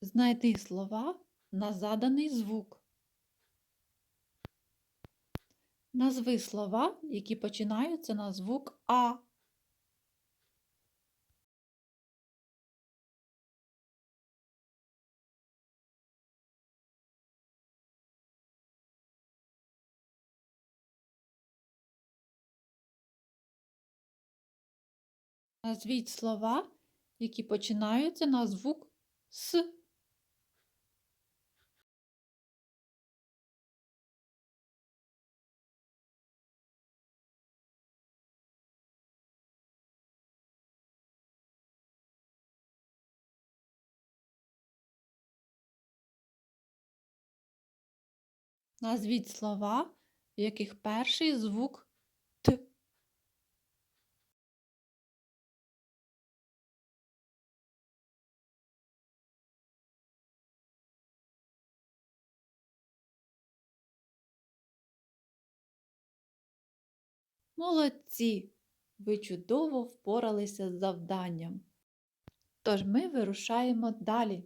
Знайди слова на заданий звук. Назви слова, які починаються на звук А. Назвіть слова, які починаються на звук С. Назвіть слова, в яких перший звук Т. Молодці! Ви чудово впоралися з завданням. Тож ми вирушаємо далі.